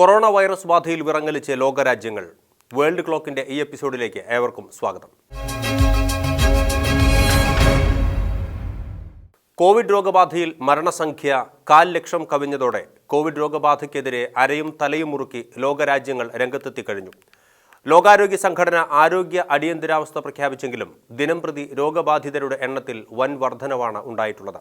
Corona virus ബാധയിൽ വിറങ്ങലിച്ച് ലോകരാജ്യങ്ങൾ. World ക്ലോക്കിന്റെ ഈ എപ്പിസോഡിലേക്ക് ഏവർക്കും സ്വാഗതം. കോവിഡ് രോഗബാധയിൽ മരണസംഖ്യ കാൽ ലക്ഷം കവിഞ്ഞതോടെ കോവിഡ് രോഗബാധയ്ക്കെതിരെ അരയും തലയും മുറുക്കി ലോകരാജ്യങ്ങൾ രംഗത്തെത്തി കഴിഞ്ഞു. ലോകാരോഗ്യ സംഘടന ആരോഗ്യ അടിയന്തരാവസ്ഥ പ്രഖ്യാപിച്ചെങ്കിലും ദിനംപ്രതി രോഗബാധിതരുടെ എണ്ണത്തിൽ വൻ വർധനവാണ് ഉണ്ടായിട്ടുള്ളത്.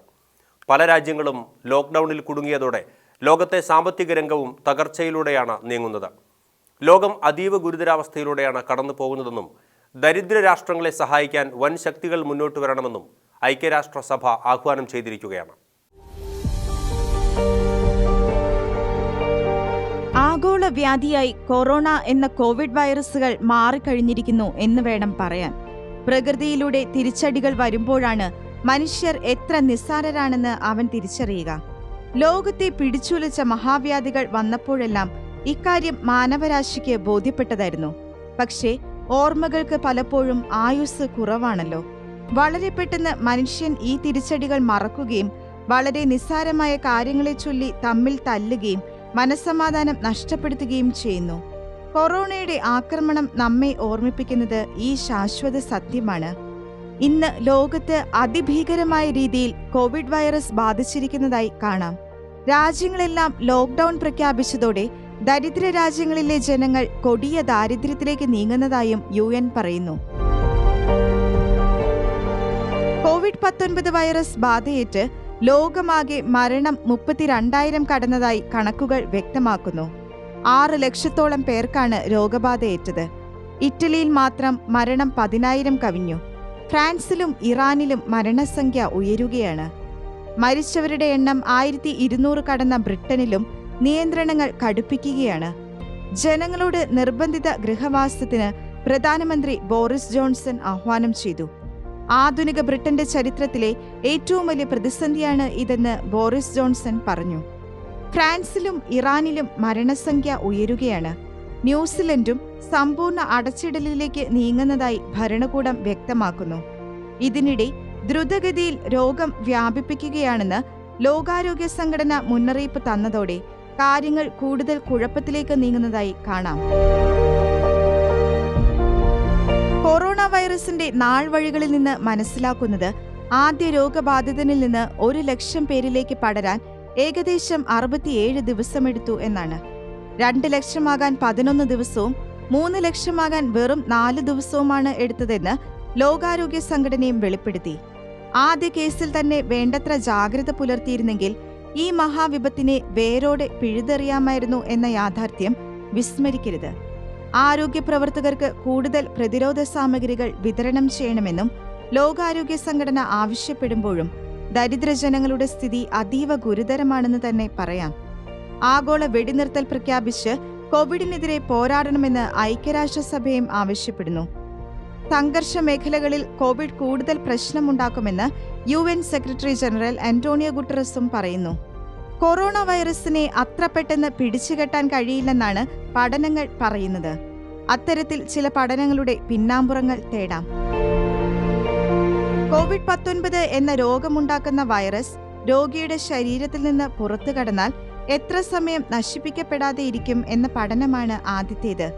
പല രാജ്യങ്ങളും ലോക്ക്ഡൌണിൽ കുടുങ്ങിയതോടെ ലോകത്തെ സാമ്പത്തിക രംഗവും തകർച്ചയിലൂടെയാണ് നീങ്ങുന്നത്. ലോകം അതീവ ഗുരുതരാവസ്ഥയിലൂടെയാണ് കടന്നു പോകുന്നതെന്നും ദരിദ്ര രാഷ്ട്രങ്ങളെ സഹായിക്കാൻ വൻ ശക്തികൾ മുന്നോട്ട് വരണമെന്നും ഐക്യരാഷ്ട്രസഭ ആഹ്വാനം ചെയ്തിരിക്കുകയാണ്. ആഗോള വ്യാധിയായി കൊറോണ എന്ന കോവിഡ് വൈറസുകൾ മാറിക്കഴിഞ്ഞിരിക്കുന്നു എന്ന് വേണം പറയാൻ. പ്രകൃതിയിലൂടെ തിരിച്ചടികൾ വരുമ്പോഴാണ് മനുഷ്യർ എത്ര നിസ്സാരരാണെന്ന് അവൻ തിരിച്ചറിയുക. ലോകത്തെ പിടിച്ചുലച്ച മഹാവ്യാധികൾ വന്നപ്പോഴെല്ലാം ഇക്കാര്യം മാനവരാശിക്ക് ബോധ്യപ്പെട്ടതായിരുന്നു. പക്ഷേ ഓർമ്മകൾക്ക് പലപ്പോഴും ആയുസ് കുറവാണല്ലോ. വളരെ പെട്ടെന്ന് മനുഷ്യൻ ഈ തിരിച്ചടികൾ മറക്കുകയും വളരെ നിസ്സാരമായ കാര്യങ്ങളെ ചൊല്ലി തമ്മിൽ തല്ലുകയും മനസ്സമാധാനം നഷ്ടപ്പെടുത്തുകയും ചെയ്യുന്നു. കൊറോണയുടെ ആക്രമണം നമ്മെ ഓർമ്മിപ്പിക്കുന്നത് ഈ ശാശ്വത സത്യമാണ്. ഇന്ന് ലോകത്ത് അതിഭീകരമായ രീതിയിൽ കോവിഡ് വൈറസ് ബാധിച്ചിരിക്കുന്നതായി കാണാം. രാജ്യങ്ങളെല്ലാം ലോക്ക്ഡൌൺ പ്രഖ്യാപിച്ചതോടെ ദരിദ്ര രാജ്യങ്ങളിലെ ജനങ്ങൾ കൊടിയ ദാരിദ്ര്യത്തിലേക്ക് നീങ്ങുന്നതായും യു എൻ പറയുന്നു. കോവിഡ് പത്തൊൻപത് വൈറസ് ബാധയേറ്റ് ലോകമാകെ മരണം മുപ്പത്തിരണ്ടായിരം കടന്നതായി കണക്കുകൾ വ്യക്തമാക്കുന്നു. ആറ് ലക്ഷത്തോളം പേർക്കാണ് രോഗബാധയേറ്റത്. ഇറ്റലിയിൽ മാത്രം മരണം പതിനായിരം കവിഞ്ഞു. ഫ്രാൻസിലും ഇറാനിലും മരണസംഖ്യ ഉയരുകയാണ്. മരിച്ചവരുടെ എണ്ണം ആയിരത്തി ഇരുന്നൂറ് കടന്ന ബ്രിട്ടനിലും നിയന്ത്രണങ്ങൾ കടുപ്പിക്കുകയാണ്. ജനങ്ങളോട് നിർബന്ധിത ഗൃഹവാസത്തിന് പ്രധാനമന്ത്രി ബോറിസ് ജോൺസൺ ആഹ്വാനം ചെയ്തു. ആധുനിക ബ്രിട്ടന്റെ ചരിത്രത്തിലെ ഏറ്റവും വലിയ പ്രതിസന്ധിയാണ് ഇതെന്ന് ബോറിസ് ജോൺസൺ പറഞ്ഞു. ഫ്രാൻസിലും ഇറാനിലും മരണസംഖ്യ ഉയരുകയാണ്. ന്യൂസിലൻഡും സമ്പൂർണ അടച്ചിടലിലേക്ക് നീങ്ങുന്നതായി ഭരണകൂടം വ്യക്തമാക്കുന്നു. ഇതിനിടെ ദ്രുതഗതിയിൽ രോഗം വ്യാപിപ്പിക്കുകയാണെന്ന് ലോകാരോഗ്യ സംഘടന മുന്നറിയിപ്പ് തന്നതോടെ കാര്യങ്ങൾ കൂടുതൽ കുഴപ്പത്തിലേക്ക് നീങ്ങുന്നതായി കാണാം. കൊറോണ വൈറസിന്റെ നാൾവഴികളിൽ നിന്ന് മനസ്സിലാക്കുന്നത് ആദ്യ രോഗബാധിതനിൽ നിന്ന് ഒരു ലക്ഷം പേരിലേക്ക് പടരാൻ ഏകദേശം അറുപത്തിയേഴ് ദിവസമെടുത്തു എന്നാണ്. രണ്ട് ലക്ഷമാകാൻ പതിനൊന്ന് ദിവസവും മൂന്ന് ലക്ഷമാകാൻ വെറും നാല് ദിവസവുമാണ് എടുത്തതെന്ന് ലോകാരോഗ്യ സംഘടനയും വെളിപ്പെടുത്തി. ആദ്യ കേസിൽ തന്നെ വേണ്ടത്ര ജാഗ്രത പുലർത്തിയിരുന്നെങ്കിൽ ഈ മഹാവിപത്തിനെ വേരോടെ പിഴുതെറിയാമായിരുന്നു എന്ന യാഥാർത്ഥ്യം വിസ്മരിക്കരുത്. ആരോഗ്യ പ്രവർത്തകർക്ക് കൂടുതൽ പ്രതിരോധ സാമഗ്രികൾ വിതരണം ചെയ്യണമെന്നും ലോകാരോഗ്യ സംഘടന ആവശ്യപ്പെടുമ്പോഴും ദരിദ്രജനങ്ങളുടെ സ്ഥിതി അതീവ ഗുരുതരമാണെന്ന് തന്നെ പറയാം. ആഗോള വെടിനിർത്തൽ പ്രഖ്യാപിച്ച് കോവിഡിനെതിരെ പോരാടണമെന്ന് ഐക്യരാഷ്ട്രസഭയും ആവശ്യപ്പെടുന്നു. സംഘർഷ മേഖലകളിൽ കോവിഡ് കൂടുതൽ പ്രശ്നമുണ്ടാക്കുമെന്ന് U N secretary general Antonio ഗുട്ടറസും പറയുന്നു. കൊറോണ വൈറസിനെ അത്ര പെട്ടെന്ന് പിടിച്ചുകെട്ടാൻ കഴിയില്ലെന്നാണ് പഠനങ്ങൾ പറയുന്നത്. അത്തരത്തിൽ ചില പഠനങ്ങളുടെ പിന്നാമ്പുറങ്ങൾ തേടാം. കോവിഡ് പത്തൊൻപത് എന്ന രോഗമുണ്ടാക്കുന്ന വൈറസ് രോഗിയുടെ ശരീരത്തിൽ നിന്ന് പുറത്തു കടന്നാൽ എത്ര സമയം നശിപ്പിക്കപ്പെടാതെ ഇരിക്കും എന്ന പഠനമാണ് ആദ്യത്തേത്.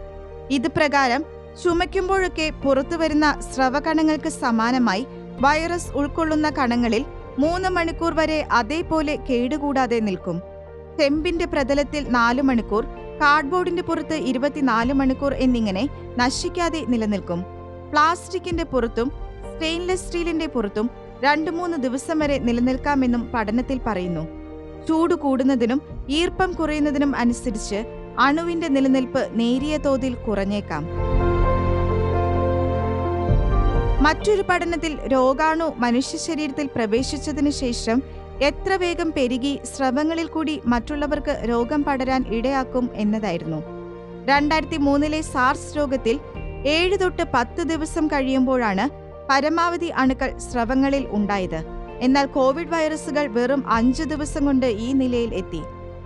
ഇത് പ്രകാരം ചുമയ്ക്കുമ്പോഴൊക്കെ പുറത്തു വരുന്ന സ്രവകണങ്ങൾക്ക് സമാനമായി വൈറസ് ഉൾക്കൊള്ളുന്ന കണങ്ങളിൽ മൂന്ന് മണിക്കൂർ വരെ അതേപോലെ കേടുകൂടാതെ നിൽക്കും. ചെമ്പിന്റെ പ്രതലത്തിൽ നാല് മണിക്കൂർ കാർഡ്ബോർഡിന്റെ പുറത്ത് ഇരുപത്തിനാല് മണിക്കൂർ എന്നിങ്ങനെ നശിക്കാതെ നിലനിൽക്കും. പ്ലാസ്റ്റിക്കിന്റെ പുറത്തും സ്റ്റെയിൻലെസ് സ്റ്റീലിന്റെ പുറത്തും രണ്ടു മൂന്ന് ദിവസം വരെ നിലനിൽക്കാമെന്നും പഠനത്തിൽ പറയുന്നു. ചൂട് കൂടുന്നതിനും ഈർപ്പം കുറയുന്നതിനും അനുസരിച്ച് അണുവിന്റെ നിലനിൽപ്പ് നേരിയ തോതിൽ കുറഞ്ഞേക്കാം. മറ്റൊരു പഠനത്തിൽ രോഗാണു മനുഷ്യ ശരീരത്തിൽ പ്രവേശിച്ചതിനു ശേഷം എത്ര വേഗം പെരുകി സ്രവങ്ങളിൽ കൂടി മറ്റുള്ളവർക്ക് രോഗം പടരാൻ ഇടയാക്കും എന്നതായിരുന്നു. രണ്ടായിരത്തി മൂന്നിലെ സാർസ് രോഗത്തിൽ ഏഴ് തൊട്ട് പത്ത് ദിവസം കഴിയുമ്പോഴാണ് പരമാവധി അണുക്കൾ സ്രവങ്ങളിൽ ഉണ്ടായത്. എന്നാൽ കോവിഡ് വൈറസുകൾ വെറും അഞ്ച് ദിവസം കൊണ്ട് ഈ നിലയിൽ എത്തി.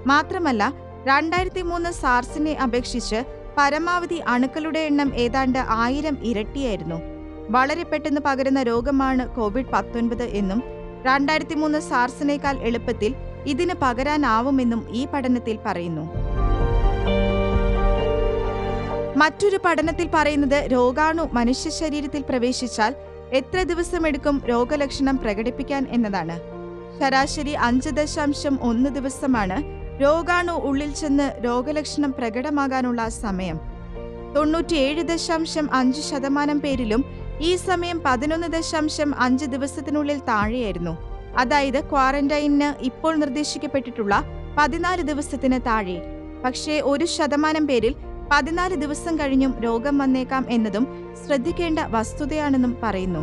മാത്രമല്ല രണ്ടായിരത്തി മൂന്ന് സാർസിനെ അപേക്ഷിച്ച് പരമാവധി അണുക്കളുടെ എണ്ണം ഏതാണ്ട് ആയിരം ഇരട്ടിയായിരുന്നു. വളരെ പെട്ടെന്ന് പകരുന്ന രോഗമാണ് കോവിഡ് പത്തൊൻപത് എന്നും രണ്ടായിരത്തി മൂന്ന് സാർസിനേക്കാൾ എളുപ്പത്തിൽ ഇതിന് പകരാനാവുമെന്നും ഈ പഠനത്തിൽ പറയുന്നു. മറ്റൊരു പഠനത്തിൽ പറയുന്നത് രോഗാണു മനുഷ്യ ശരീരത്തിൽ പ്രവേശിച്ചാൽ എത്ര ദിവസമെടുക്കും രോഗലക്ഷണം പ്രകടിപ്പിക്കാൻ എന്നതാണ്. ശരാശരി അഞ്ച് ദശാംശം ഒന്ന് ദിവസമാണ് രോഗാണു ഉള്ളിൽ ചെന്ന് രോഗലക്ഷണം പ്രകടമാകാനുള്ള സമയം. തൊണ്ണൂറ്റിയേഴ് ദശാംശം അഞ്ച് ശതമാനം പേരിലും ഈ സമയം പതിനൊന്ന് ദശാംശം അഞ്ച് ദിവസത്തിനുള്ളിൽ താഴെയായിരുന്നു. അതായത് ക്വാറന്റൈനിന് ഇപ്പോൾ നിർദ്ദേശിക്കപ്പെട്ടിട്ടുള്ള പതിനാല് ദിവസത്തിന് താഴെ. പക്ഷേ ഒരു ശതമാനം പേരിൽ പതിനാല് ദിവസം കഴിഞ്ഞും രോഗം വന്നേക്കാം എന്നതും ശ്രദ്ധിക്കേണ്ട വസ്തുതയാണെന്നും പറയുന്നു.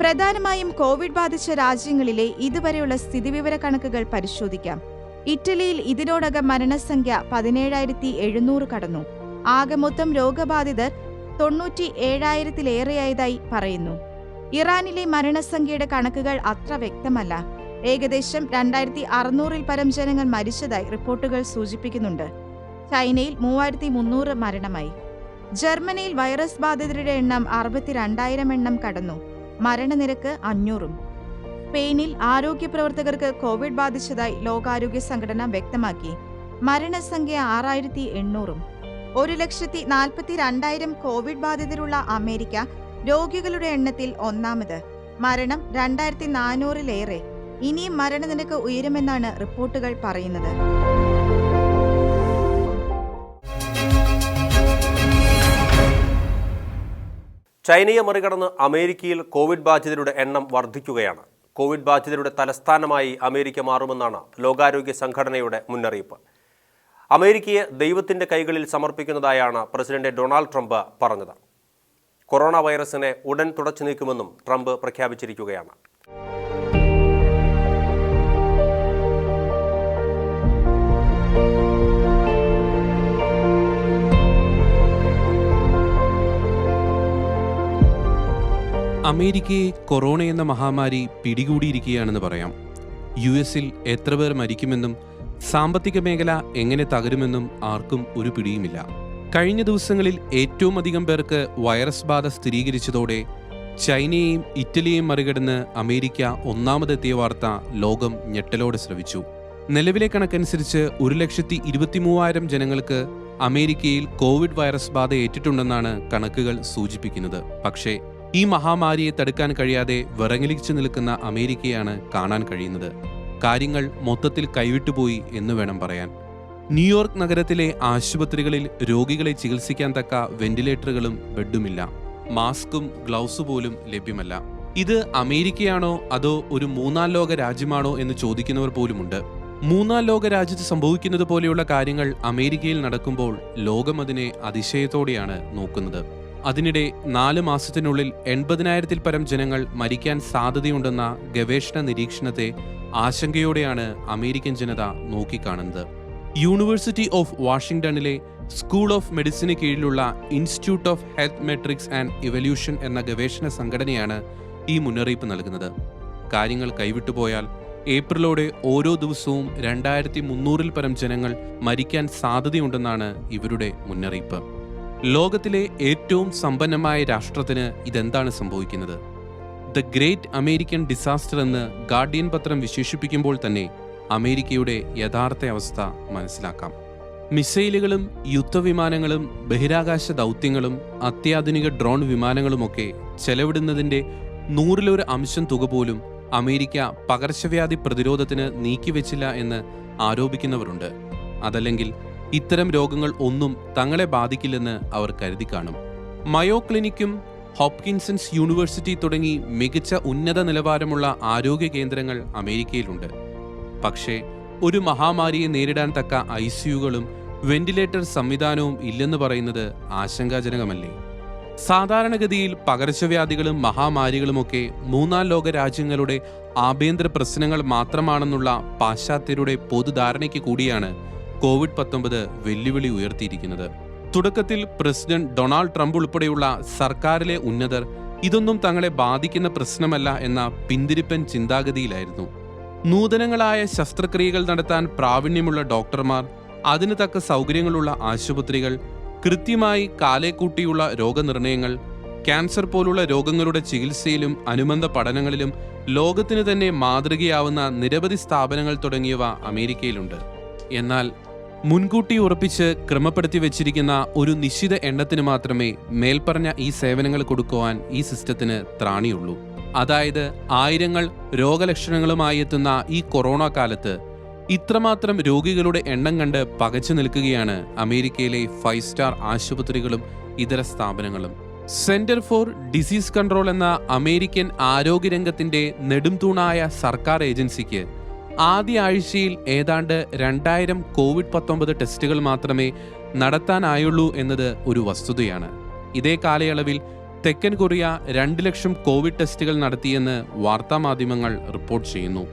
പ്രധാനമായും കോവിഡ് ബാധിച്ച രാജ്യങ്ങളിലെ ഇതുവരെയുള്ള സ്ഥിതിവിവര കണക്കുകൾ പരിശോധിക്കാം. ഇറ്റലിയിൽ ഇതിനോടകം മരണസംഖ്യ പതിനേഴായിരത്തി എഴുന്നൂറ് കടന്നു. ആകെ മൊത്തം രോഗബാധിതർ തൊണ്ണൂറ്റി ഏഴായിരത്തിലേറെയായതായി പറയുന്നു. ഇറാനിലെ മരണസംഖ്യയുടെ കണക്കുകൾ അത്ര വ്യക്തമല്ല. ഏകദേശം രണ്ടായിരത്തി അറുന്നൂറിൽ പരം ജനങ്ങൾ മരിച്ചതായി റിപ്പോർട്ടുകൾ സൂചിപ്പിക്കുന്നുണ്ട്. ചൈനയിൽ മൂവായിരത്തി മുന്നൂറ് മരണമായി. ജർമ്മനിയിൽ വൈറസ് ബാധിതരുടെ എണ്ണം അറുപത്തിരണ്ടായിരം എണ്ണം കടന്നു. മരണനിരക്ക് അഞ്ഞൂറും. സ്പെയിനിൽ ആരോഗ്യ പ്രവർത്തകർക്ക് കോവിഡ് ബാധിച്ചതായി ലോകാരോഗ്യ സംഘടന വ്യക്തമാക്കി. മരണസംഖ്യ ആറായിരത്തി എണ്ണൂറും ഒരു ലക്ഷത്തി നാൽപ്പത്തി രണ്ടായിരം കോവിഡ് ബാധിതരുള്ള അമേരിക്ക രോഗികളുടെ എണ്ണത്തിൽ ഒന്നാമത്. മരണം രണ്ടായിരത്തി നാനൂറിലേറെ ഇനിയും മരണനിരക്ക് ഉയരുമെന്നാണ് റിപ്പോർട്ടുകൾ പറയുന്നത്. ചൈനയെ മറികടന്ന് അമേരിക്കയിൽ കോവിഡ് ബാധിതരുടെ എണ്ണം വർദ്ധിക്കുകയാണ്. കോവിഡ് ബാധിതരുടെ തലസ്ഥാനമായി അമേരിക്ക മാറുമെന്നാണ് ലോകാരോഗ്യ സംഘടനയുടെ മുന്നറിയിപ്പ്. അമേരിക്കയെ ദൈവത്തിന്റെ കൈകളിൽ സമർപ്പിക്കുന്നതായാണ് പ്രസിഡന്റ് ഡൊണാൾഡ് ട്രംപ് പറഞ്ഞത്. കൊറോണ വൈറസിനെ ഉടൻ തുടച്ചു നീക്കുമെന്നും ട്രംപ് പ്രഖ്യാപിച്ചിരിക്കുകയാണ്. അമേരിക്കയെ കൊറോണ എന്ന മഹാമാരി പിടികൂടിയിരിക്കുകയാണെന്ന് പറയാം. യു എസിൽ എത്ര പേർ മരിക്കുമെന്നും സാമ്പത്തിക മേഖല എങ്ങനെ തകരുമെന്നും ആർക്കും ഒരു പിടിയുമില്ല. കഴിഞ്ഞ ദിവസങ്ങളിൽ ഏറ്റവും അധികം പേർക്ക് വൈറസ് ബാധ സ്ഥിരീകരിച്ചതോടെ ചൈനയെയും ഇറ്റലിയെയും മറികടന്ന് അമേരിക്ക ഒന്നാമതെത്തിയ വാർത്ത ലോകം ഞെട്ടലോടെ ശ്രവിച്ചു. നിലവിലെ കണക്കനുസരിച്ച് ഒരു ലക്ഷത്തി ഇരുപത്തിമൂവായിരം ജനങ്ങൾക്ക് അമേരിക്കയിൽ കോവിഡ് വൈറസ് ബാധ ഏറ്റിട്ടുണ്ടെന്നാണ് കണക്കുകൾ സൂചിപ്പിക്കുന്നത്. പക്ഷേ ഈ മഹാമാരിയെ തടുക്കാൻ കഴിയാതെ വിറങ്ങലിച്ചു നിൽക്കുന്ന അമേരിക്കയാണ് കാണാൻ കഴിയുന്നത്. കാര്യങ്ങൾ മൊത്തത്തിൽ കൈവിട്ടുപോയി എന്ന് വേണം പറയാൻ. ന്യൂയോർക്ക് നഗരത്തിലെ ആശുപത്രികളിൽ രോഗികളെ ചികിത്സിക്കാൻ തക്ക വെന്റിലേറ്ററുകളും ബെഡുമില്ല. മാസ്കും ഗ്ലൗസ് പോലും ലഭ്യമല്ല. ഇത് അമേരിക്കയാണോ അതോ ഒരു മൂന്നാം ലോക രാജ്യമാണോ എന്ന് ചോദിക്കുന്നവർ പോലുമുണ്ട്. മൂന്നാം ലോക രാജ്യത്ത് സംഭവിക്കുന്നത് പോലെയുള്ള കാര്യങ്ങൾ അമേരിക്കയിൽ നടക്കുമ്പോൾ ലോകം അതിനെ അതിശയത്തോടെയാണ് നോക്കുന്നത്. അതിനിടെ നാല് മാസത്തിനുള്ളിൽ എൺപതിനായിരത്തിൽ പരം ജനങ്ങൾ മരിക്കാൻ സാധ്യതയുണ്ടെന്ന ഗവേഷണ നിരീക്ഷണത്തെ ആശങ്കയോടെയാണ് അമേരിക്കൻ ജനത നോക്കിക്കാണുന്നത്. യൂണിവേഴ്സിറ്റി ഓഫ് വാഷിംഗ്ടണിലെ സ്കൂൾ ഓഫ് മെഡിസിന് കീഴിലുള്ള institute of health metrics and evaluation എന്ന ഗവേഷണ സംഘടനയാണ് ഈ മുന്നറിയിപ്പ് നൽകുന്നത്. കാര്യങ്ങൾ കൈവിട്ടുപോയാൽ ഏപ്രിലോടെ ഓരോ ദിവസവും രണ്ടായിരത്തി മുന്നൂറിൽ പരം ജനങ്ങൾ മരിക്കാൻ സാധ്യതയുണ്ടെന്നാണ് ഇവരുടെ മുന്നറിയിപ്പ്. ലോകത്തിലെ ഏറ്റവും സമ്പന്നമായ രാഷ്ട്രത്തിന് ഇതെന്താണ് സംഭവിക്കുന്നത്? ദ ഗ്രേറ്റ് അമേരിക്കൻ ഡിസാസ്റ്റർ എന്ന് ഗാർഡിയൻ പത്രം വിശേഷിപ്പിക്കുമ്പോൾ തന്നെ അമേരിക്കയുടെ യഥാർത്ഥ അവസ്ഥ മനസ്സിലാക്കാം. മിസൈലുകളും യുദ്ധവിമാനങ്ങളും ബഹിരാകാശ ദൗത്യങ്ങളും അത്യാധുനിക ഡ്രോൺ വിമാനങ്ങളുമൊക്കെ ചെലവിടുന്നതിന്റെ നൂറിലൊരു അംശം തുക പോലും അമേരിക്ക പകർച്ചവ്യാധി പ്രതിരോധത്തിന് നീക്കിവെച്ചില്ല എന്ന് ആരോപിക്കുന്നവരുണ്ട്. അതല്ലെങ്കിൽ ഇത്തരം രോഗങ്ങൾ ഒന്നും തങ്ങളെ ബാധിക്കില്ലെന്ന് അവർ കരുതി കാണും. മയോ ക്ലിനിക്കും ഹോപ്കിൻസൺസ് യൂണിവേഴ്സിറ്റി തുടങ്ങി മികച്ച ഉന്നത നിലവാരമുള്ള ആരോഗ്യ കേന്ദ്രങ്ങൾ അമേരിക്കയിലുണ്ട്. പക്ഷേ ഒരു മഹാമാരിയെ നേരിടാൻ തക്ക ഐ സിയുകളും വെന്റിലേറ്റർ സംവിധാനവും ഇല്ലെന്ന് പറയുന്നത് ആശങ്കാജനകമല്ലേ? സാധാരണഗതിയിൽ പകർച്ചവ്യാധികളും മഹാമാരികളുമൊക്കെ മൂന്നാം ലോക രാജ്യങ്ങളുടെ ആഭ്യന്തര പ്രശ്നങ്ങൾ മാത്രമാണെന്നുള്ള പാശ്ചാത്യരുടെ പൊതുധാരണയ്ക്ക് കൂടിയാണ് കോവിഡ് പത്തൊമ്പത് വെല്ലുവിളി ഉയർത്തിയിരിക്കുന്നത്. തുടക്കത്തിൽ പ്രസിഡന്റ് ഡൊണാൾഡ് ട്രംപ് ഉൾപ്പെടെയുള്ള സർക്കാരിലെ ഉന്നതർ ഇതൊന്നും തങ്ങളെ ബാധിക്കുന്ന പ്രശ്നമല്ല എന്ന പിന്തിരിപ്പൻ ചിന്താഗതിയിലായിരുന്നു. നൂതനങ്ങളായ ശസ്ത്രക്രിയകൾ നടത്താൻ പ്രാവീണ്യമുള്ള ഡോക്ടർമാർ അതിന് തക്ക സൗകര്യങ്ങളുള്ള ആശുപത്രികൾ കൃത്യമായി കാലേക്കൂട്ടിയുള്ള രോഗനിർണയങ്ങൾ ക്യാൻസർ പോലുള്ള രോഗങ്ങളുടെ ചികിത്സയിലും അനുബന്ധ പഠനങ്ങളിലും ലോകത്തിന് തന്നെ മാതൃകയാവുന്ന നിരവധി സ്ഥാപനങ്ങൾ തുടങ്ങിയവ അമേരിക്കയിലുണ്ട്. എന്നാൽ മുൻകൂട്ടി ഉറപ്പിച്ച് ക്രമപ്പെടുത്തി വെച്ചിരിക്കുന്ന ഒരു നിശ്ചിത എണ്ണത്തിന് മാത്രമേ മേൽപ്പറഞ്ഞ ഈ സേവനങ്ങൾ കൊടുക്കുവാൻ ഈ സിസ്റ്റത്തിന് ത്രാണിയുള്ളൂ. അതായത് ആയിരങ്ങൾ രോഗലക്ഷണങ്ങളുമായി എത്തുന്ന ഈ കൊറോണ കാലത്ത് ഇത്രമാത്രം രോഗികളുടെ എണ്ണം കണ്ട് പകച്ചു നിൽക്കുകയാണ് അമേരിക്കയിലെ ഫൈവ് സ്റ്റാർ ആശുപത്രികളും ഇതര സ്ഥാപനങ്ങളും. സെന്റർ ഫോർ ഡിസീസ് കൺട്രോൾ എന്ന അമേരിക്കൻ ആരോഗ്യരംഗത്തിന്റെ നെടുംതൂണായ സർക്കാർ ഏജൻസിക്ക് ആദ്യ ആഴ്ചയിൽ ഏതാണ്ട് രണ്ടായിരം കോവിഡ് പത്തൊമ്പത് ടെസ്റ്റുകൾ മാത്രമേ നടത്താനായുള്ളൂ എന്നത് ഒരു വസ്തുതയാണ്. ഇതേ കാലയളവിൽ തെക്കൻ കൊറിയ രണ്ട് ലക്ഷം കോവിഡ് ടെസ്റ്റുകൾ നടത്തിയെന്ന് വാർത്താമാധ്യമങ്ങൾ റിപ്പോർട്ട് ചെയ്യുന്നു.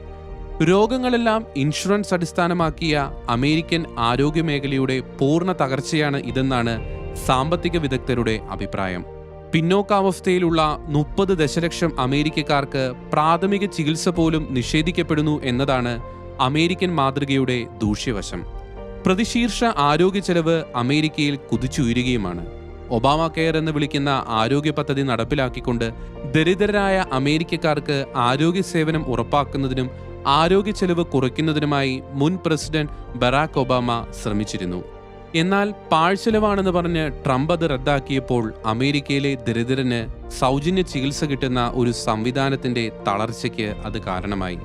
രോഗങ്ങളെല്ലാം ഇൻഷുറൻസ് അടിസ്ഥാനമാക്കിയ അമേരിക്കൻ ആരോഗ്യമേഖലയുടെ പൂർണ തകർച്ചയാണ് ഇതെന്നാണ് സാമ്പത്തിക വിദഗ്ധരുടെ അഭിപ്രായം. പിന്നോക്കാവസ്ഥയിലുള്ള മുപ്പത് ദശലക്ഷം അമേരിക്കക്കാർക്ക് പ്രാഥമിക ചികിത്സ പോലും നിഷേധിക്കപ്പെടുന്നു എന്നതാണ് അമേരിക്കൻ മാതൃകയുടെ ദൂഷ്യവശം. പ്രതിശീർഷ ആരോഗ്യ ചെലവ് അമേരിക്കയിൽ കുതിച്ചുയരുകയുമാണ്. ഒബാമ കെയർ എന്ന് വിളിക്കുന്ന ആരോഗ്യ പദ്ധതി നടപ്പിലാക്കിക്കൊണ്ട് ദരിദ്രരായ അമേരിക്കക്കാർക്ക് ആരോഗ്യ സേവനം ഉറപ്പാക്കുന്നതിനും ആരോഗ്യ ചെലവ് കുറയ്ക്കുന്നതിനുമായി മുൻ പ്രസിഡന്റ് ബറാക് ഒബാമ ശ്രമിച്ചിരുന്നു. എന്നാൽ പാഴ്ചെലവാണെന്ന് പറഞ്ഞ് ട്രംപ് അത് റദ്ദാക്കിയപ്പോൾ അമേരിക്കയിലെ ദരിദ്രന് സൗജന്യ ചികിത്സ കിട്ടുന്ന ഒരു സംവിധാനത്തിന്റെ തളർച്ചയ്ക്ക് അത് കാരണമായി.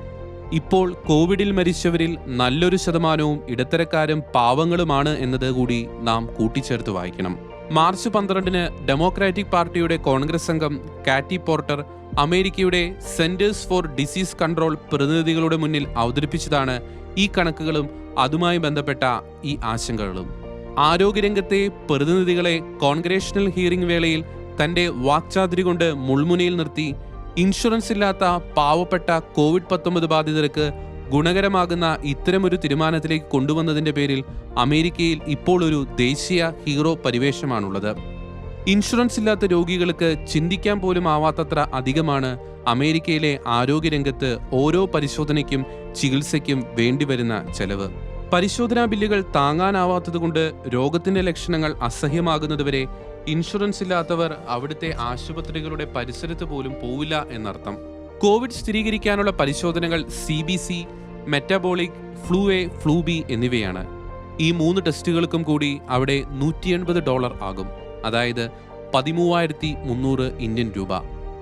ഇപ്പോൾ കോവിഡിൽ മരിച്ചവരിൽ നല്ലൊരു ശതമാനവും ഇടത്തരക്കാരും പാവങ്ങളുമാണ് എന്നത് കൂടി നാം കൂട്ടിച്ചേർത്ത് വായിക്കണം. മാർച്ച് പന്ത്രണ്ടിന് ഡെമോക്രാറ്റിക് പാർട്ടിയുടെ കോൺഗ്രസ് അംഗം കാറ്റി പോർട്ടർ അമേരിക്കയുടെ സെന്റേഴ്സ് ഫോർ ഡിസീസ് കൺട്രോൾ പ്രതിനിധികളുടെ മുന്നിൽ അവതരിപ്പിച്ചതാണ് ഈ കണക്കുകളും അതുമായി ബന്ധപ്പെട്ട ഈ ആശങ്കകളും. ആരോഗ്യരംഗത്തെ പ്രതിനിധികളെ കോൺഗ്രഷണൽ ഹിയറിംഗ് വേളയിൽ തന്റെ വാക്ചാതിരി കൊണ്ട് മുൾമുനയിൽ നിർത്തി ഇൻഷുറൻസ് ഇല്ലാത്ത പാവപ്പെട്ട കോവിഡ് പത്തൊമ്പത് ബാധിതർക്ക് ഗുണകരമാകുന്ന ഇത്തരമൊരു തീരുമാനത്തിലേക്ക് കൊണ്ടുവന്നതിന്റെ പേരിൽ അമേരിക്കയിൽ ഇപ്പോൾ ഒരു ദേശീയ ഹീറോ പരിവേഷമാണുള്ളത്. ഇൻഷുറൻസ് ഇല്ലാത്ത രോഗികൾക്ക് ചിന്തിക്കാൻ പോലും ആവാത്തത്ര അധികമാണ് അമേരിക്കയിലെ ആരോഗ്യരംഗത്ത് ഓരോ പരിശോധനയ്ക്കും ചികിത്സയ്ക്കും വേണ്ടിവരുന്ന ചെലവ്. പരിശോധനാ ബില്ലുകൾ താങ്ങാനാവാത്തതുകൊണ്ട് രോഗത്തിന്റെ ലക്ഷണങ്ങൾ അസഹ്യമാകുന്നതുവരെ ഇൻഷുറൻസ് ഇല്ലാത്തവർ അവിടുത്തെ ആശുപത്രികളുടെ പരിസരത്ത് പോലും പോവില്ല എന്നർത്ഥം. കോവിഡ് സ്ഥിരീകരിക്കാനുള്ള പരിശോധനകൾ C B C metabolic flu A flu B എന്നിവയാണ്. ഈ മൂന്ന് ടെസ്റ്റുകൾക്കും കൂടി അവിടെ നൂറ്റി എൺപത് ഡോളർ ആകും. അതായത് പതിമൂവായിരത്തി മുന്നൂറ് ഇന്ത്യൻ രൂപ.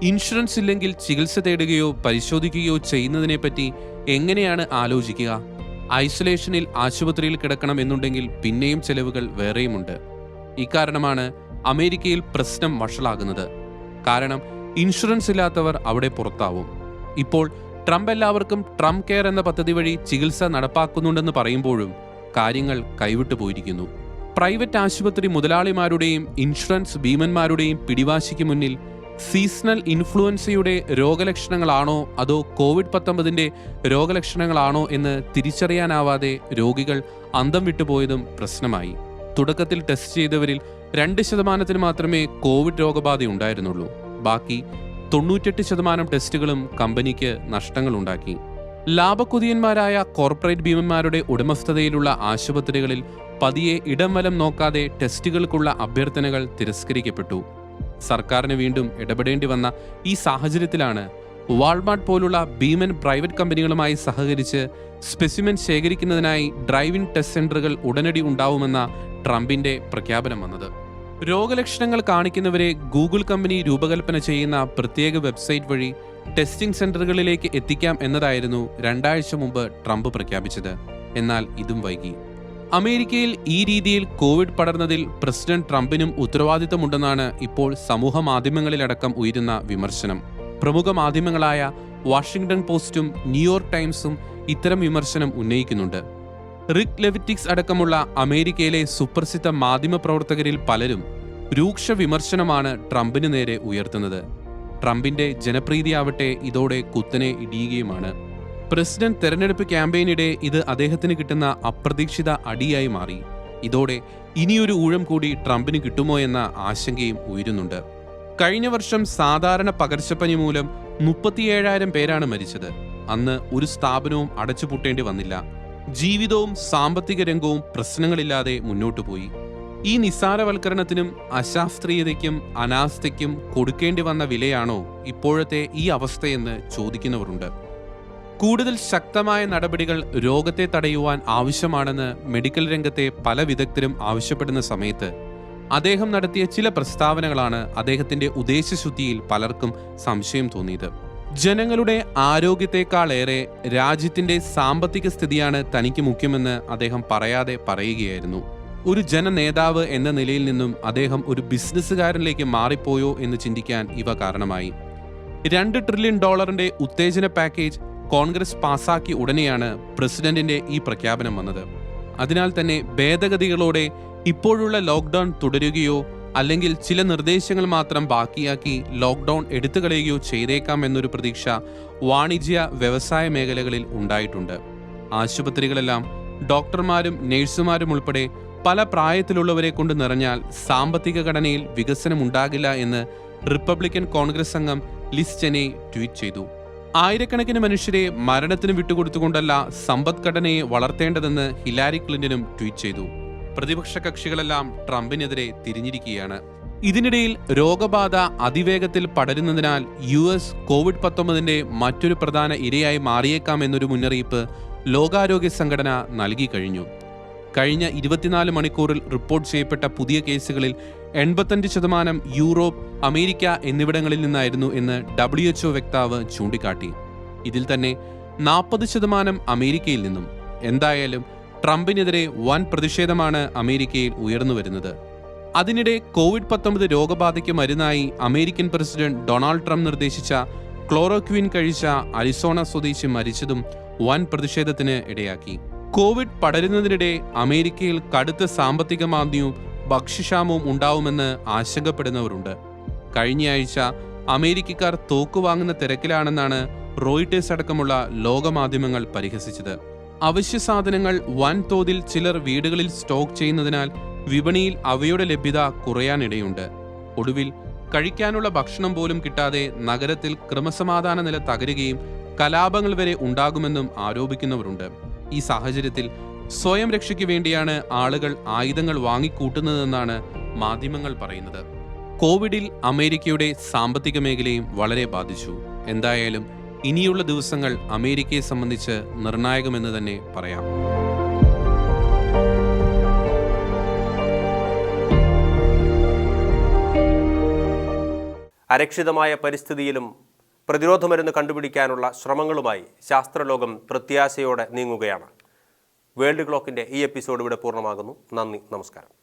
ഇൻഷുറൻസ് ഇല്ലെങ്കിൽ ചികിത്സ തേടുകയോ പരിശോധിക്കുകയോ ചെയ്യുന്നതിനെപ്പറ്റി എങ്ങനെയാണ് ആലോചിക്കുക? ഐസൊലേഷനിൽ ആശുപത്രിയിൽ കിടക്കണം എന്നുണ്ടെങ്കിൽ പിന്നെയും ചെലവുകൾ വേറെയുമുണ്ട്. ഇക്കാരണമാണ് അമേരിക്കയിൽ പ്രശ്നം വഷളാകുന്നത്. കാരണം ഇൻഷുറൻസ് ഇല്ലാത്തവർ അവിടെ പുറത്താവും. ഇപ്പോൾ ട്രംപ് എല്ലാവർക്കും ട്രംപ് കെയർ എന്ന പദ്ധതി വഴി ചികിത്സ നടപ്പാക്കുന്നുണ്ടെന്ന് പറയുമ്പോഴും കാര്യങ്ങൾ കൈവിട്ടു പോയിരിക്കുന്നു. പ്രൈവറ്റ് ആശുപത്രി മുതലാളിമാരുടെയും ഇൻഷുറൻസ് ഭീമന്മാരുടെയും പിടിവാശിക്ക് മുന്നിൽ സീസണൽ ഇൻഫ്ലുവൻസയുടെ രോഗലക്ഷണങ്ങളാണോ അതോ കോവിഡ് പത്തൊമ്പതിന്റെ രോഗലക്ഷണങ്ങളാണോ എന്ന് തിരിച്ചറിയാനാവാതെ രോഗികൾ അന്തം വിട്ടുപോയതും പ്രശ്നമായി. തുടക്കത്തിൽ ടെസ്റ്റ് ചെയ്തവരിൽ രണ്ട് ശതമാനത്തിന് മാത്രമേ കോവിഡ് രോഗബാധ ഉണ്ടായിരുന്നുള്ളൂ. ബാക്കി തൊണ്ണൂറ്റെട്ട് ശതമാനം ടെസ്റ്റുകളും കമ്പനിക്ക് നഷ്ടങ്ങളുണ്ടാക്കി ലാഭക്കുതിയന്മാരായ കോർപ്പറേറ്റ് ഭീമന്മാരുടെ ഉടമസ്ഥതയിലുള്ള ആശുപത്രികളിൽ പതിയെ ഇടം വലം നോക്കാതെ ടെസ്റ്റുകൾക്കുള്ള അഭ്യർത്ഥനകൾ തിരസ്കരിക്കപ്പെട്ടു. സർക്കാരിന് വീണ്ടും ഇടപെടേണ്ടി വന്ന ഈ സാഹചര്യത്തിലാണ് വാൾമാർട്ട് പോലുള്ള ഭീമൻ പ്രൈവറ്റ് കമ്പനികളുമായി സഹകരിച്ച് സ്പെസിമെൻ ശേഖരിക്കുന്നതിനായി ഡ്രൈവിൻ ടെസ്റ്റ് സെന്ററുകൾ ഉടനടി ഉണ്ടാവുമെന്ന ട്രംപിന്റെ പ്രഖ്യാപനം വന്നത്. രോഗലക്ഷണങ്ങൾ കാണിക്കുന്നവരെ ഗൂഗിൾ കമ്പനി രൂപകൽപ്പന ചെയ്യുന്ന പ്രത്യേക വെബ്സൈറ്റ് വഴി ടെസ്റ്റിംഗ് സെന്ററുകളിലേക്ക് എത്തിക്കാം എന്നതായിരുന്നു രണ്ടാഴ്ച മുമ്പ് ട്രംപ് പ്രഖ്യാപിച്ചത്. എന്നാൽ ഇതും വൈകി. അമേരിക്കയിൽ ഈ രീതിയിൽ കോവിഡ് പടർന്നതിൽ പ്രസിഡന്റ് ട്രംപിനും ഉത്തരവാദിത്തമുണ്ടെന്നാണ് ഇപ്പോൾ സമൂഹ മാധ്യമങ്ങളിലടക്കം ഉയരുന്ന വിമർശനം. പ്രമുഖ മാധ്യമങ്ങളായ വാഷിംഗ്ടൺ പോസ്റ്റും ന്യൂയോർക്ക് ടൈംസും ഇത്തരം വിമർശനം ഉന്നയിക്കുന്നുണ്ട്. റിക് ലെവിറ്റിക്സ് അടക്കമുള്ള അമേരിക്കയിലെ സുപ്രസിദ്ധ മാധ്യമപ്രവർത്തകരിൽ പലരും രൂക്ഷ വിമർശനമാണ് ട്രംപിന് നേരെ ഉയർത്തുന്നത്. ട്രംപിന്റെ ജനപ്രീതിയാവട്ടെ ഇതോടെ കുത്തനെ ഇടിയുകയുമാണ്. പ്രസിഡന്റ് തെരഞ്ഞെടുപ്പ് ക്യാമ്പയിനിടെ ഇത് അദ്ദേഹത്തിന് കിട്ടുന്ന അപ്രതീക്ഷിത അടിയായി മാറി. ഇതോടെ ഇനിയൊരു ഊഴം കൂടി ട്രംപിന് കിട്ടുമോ എന്ന ആശങ്കയും ഉയരുന്നുണ്ട്. കഴിഞ്ഞ വർഷം സാധാരണ പകർച്ചപ്പനി മൂലം മുപ്പത്തിയേഴായിരം പേരാണ് മരിച്ചത്. അന്ന് ഒരു സ്ഥാപനവും അടച്ചുപൂട്ടേണ്ടി വന്നില്ല. ജീവിതവും സാമ്പത്തിക രംഗവും പ്രശ്നങ്ങളില്ലാതെ മുന്നോട്ടു പോയി. ഈ നിസ്സാരവൽക്കരണത്തിനും അശാസ്ത്രീയതയ്ക്കും അനാസ്ഥയ്ക്കും കൊടുക്കേണ്ടി വന്ന വിലയാണോ ഇപ്പോഴത്തെ ഈ അവസ്ഥയെന്ന് ചോദിക്കുന്നവരുണ്ട്. കൂടുതൽ ശക്തമായ നടപടികൾ രോഗത്തെ തടയുവാൻ ആവശ്യമാണെന്ന് മെഡിക്കൽ രംഗത്തെ പല വിദഗ്ധരും ആവശ്യപ്പെടുന്ന സമയത്ത് അദ്ദേഹം നടത്തിയ ചില പ്രസ്താവനകളാണ് അദ്ദേഹത്തിന്റെ ഉദ്ദേശശുദ്ധിയിൽ പലർക്കും സംശയം തോന്നിയത്. ജനങ്ങളുടെ ആരോഗ്യത്തെക്കാളേറെ രാജ്യത്തിന്റെ സാമ്പത്തിക സ്ഥിതിയാണ് തനിക്ക് മുഖ്യമെന്ന് അദ്ദേഹം പറയാതെ പറയുകയായിരുന്നു. ഒരു ജനനേതാവ് എന്ന നിലയിൽ നിന്നും അദ്ദേഹം ഒരു ബിസിനസ്സുകാരനിലേക്ക് മാറിപ്പോയോ എന്ന് ചിന്തിക്കാൻ ഇവ കാരണമായി. രണ്ട് ട്രില്യൺ ഡോളറിന്റെ ഉത്തേജന പാക്കേജ് കോൺഗ്രസ് പാസാക്കി ഉടനെയാണ് പ്രസിഡന്റിന്റെ ഈ പ്രഖ്യാപനം വന്നത്. അതിനാൽ തന്നെ ഭേദഗതികളോടെ ഇപ്പോഴുള്ള ലോക്ക്ഡൌൺ തുടരുകയോ അല്ലെങ്കിൽ ചില നിർദ്ദേശങ്ങൾ മാത്രം ബാക്കിയാക്കി ലോക്ക്ഡൌൺ എടുത്തുകളയുകയോ ചെയ്തേക്കാം എന്നൊരു പ്രതീക്ഷ വാണിജ്യ വ്യവസായ മേഖലകളിൽ ഉണ്ടായിട്ടുണ്ട്. ആശുപത്രികളെല്ലാം ഡോക്ടർമാരും നഴ്സുമാരും ഉൾപ്പെടെ പല പ്രായത്തിലുള്ളവരെ കൊണ്ട് നിറഞ്ഞാൽ സാമ്പത്തിക ഘടനയിൽ വികസനം ഉണ്ടാകില്ല എന്ന് റിപ്പബ്ലിക്കൻ കോൺഗ്രസ് അംഗം ലിസ് ചെനെ ട്വീറ്റ് ചെയ്തു. ആയിരക്കണക്കിന് മനുഷ്യരെ മരണത്തിന് വിട്ടുകൊടുത്തുകൊണ്ടല്ല സമ്പദ്ഘടനയെ വളർത്തേണ്ടതെന്ന് ഹിലാരി ക്ലിന്റനും ട്വീറ്റ് ചെയ്തു. പ്രതിപക്ഷ കക്ഷികളെല്ലാം ട്രംപിനെതിരെ തിരിഞ്ഞിരിക്കുകയാണ്. ഇതിനിടയിൽ രോഗബാധ അതിവേഗത്തിൽ പടരുന്നതിനാൽ യു എസ് കോവിഡ് പത്തൊമ്പതിന്റെ മറ്റൊരു പ്രധാന ഇരയായി മാറിയേക്കാം എന്നൊരു മുന്നറിയിപ്പ് ലോകാരോഗ്യ സംഘടന നൽകി കഴിഞ്ഞു. കഴിഞ്ഞ ഇരുപത്തിനാല് മണിക്കൂറിൽ റിപ്പോർട്ട് ചെയ്യപ്പെട്ട പുതിയ കേസുകളിൽ എൺപത്തഞ്ച് ശതമാനം യൂറോപ്പ് അമേരിക്ക എന്നിവിടങ്ങളിൽ നിന്നായിരുന്നു എന്ന് ഡബ്ല്യു എച്ച്ഒ വക്താവ് ചൂണ്ടിക്കാട്ടി. ഇതിൽ തന്നെ നാൽപ്പത് ശതമാനം അമേരിക്കയിൽ നിന്നും. എന്തായാലും ട്രംപിനെതിരെ വൻ പ്രതിഷേധമാണ് അമേരിക്കയിൽ ഉയർന്നു വരുന്നത്. അതിനിടെ കോവിഡ് പത്തൊമ്പത് രോഗബാധയ്ക്ക് മരുന്നായി അമേരിക്കൻ പ്രസിഡന്റ് ഡൊണാൾഡ് ട്രംപ് നിർദ്ദേശിച്ച ക്ലോറോക്വിൻ കഴിച്ച അരിസോണ സ്വദേശി മരിച്ചതും വൻ പ്രതിഷേധത്തിന് ഇടയാക്കി. കോവിഡ് പടരുന്നതിനിടെ അമേരിക്കയിൽ കടുത്ത സാമ്പത്തിക മാന്ദ്യവും ഭക്ഷ്യക്ഷാമവും ഉണ്ടാവുമെന്ന് ആശങ്കപ്പെടുന്നവരുണ്ട്. കഴിഞ്ഞയാഴ്ച അമേരിക്കക്കാർ തോക്ക് വാങ്ങുന്ന തിരക്കിലാണെന്നാണ് റോയിട്ടേഴ്സ് അടക്കമുള്ള ലോകമാധ്യമങ്ങൾ പരിഹസിച്ചത്. അവശ്യ സാധനങ്ങൾ വൻതോതിൽ ചിലർ വീടുകളിൽ സ്റ്റോക്ക് ചെയ്യുന്നതിനാൽ വിപണിയിൽ അവയുടെ ലഭ്യത കുറയാനിടയുണ്ട്. ഒടുവിൽ കഴിക്കാനുള്ള ഭക്ഷണം പോലും കിട്ടാതെ നഗരത്തിൽ ക്രമസമാധാന നില തകരുകയും കലാപങ്ങൾ വരെ ഉണ്ടാകുമെന്നും ആരോപിക്കുന്നവരുണ്ട്. ഈ സാഹചര്യത്തിൽ സ്വയം രക്ഷയ്ക്ക് വേണ്ടിയാണ് ആളുകൾ ആയുധങ്ങൾ വാങ്ങിക്കൂട്ടുന്നതെന്നാണ് മാധ്യമങ്ങൾ പറയുന്നത്. കോവിഡിൽ അമേരിക്കയുടെ സാമ്പത്തിക മേഖലയും വളരെ ബാധിച്ചു. എന്തായാലും ഇനിയുള്ള ദിവസങ്ങൾ അമേരിക്കയെ സംബന്ധിച്ച് നിർണായകമെന്ന് തന്നെ പറയാം. അരക്ഷിതമായ പരിസ്ഥിതിയിലും പ്രതിരോധ മരുന്ന് കണ്ടുപിടിക്കാനുള്ള ശ്രമങ്ങളുമായി ശാസ്ത്രലോകം പ്രത്യാശയോടെ നീങ്ങുകയാണ്. വേൾഡ് ക്ലോക്കിന്റെ ഈ എപ്പിസോഡ് ഇവിടെ പൂർണമാകുന്നു. നന്ദി നമസ്കാരം.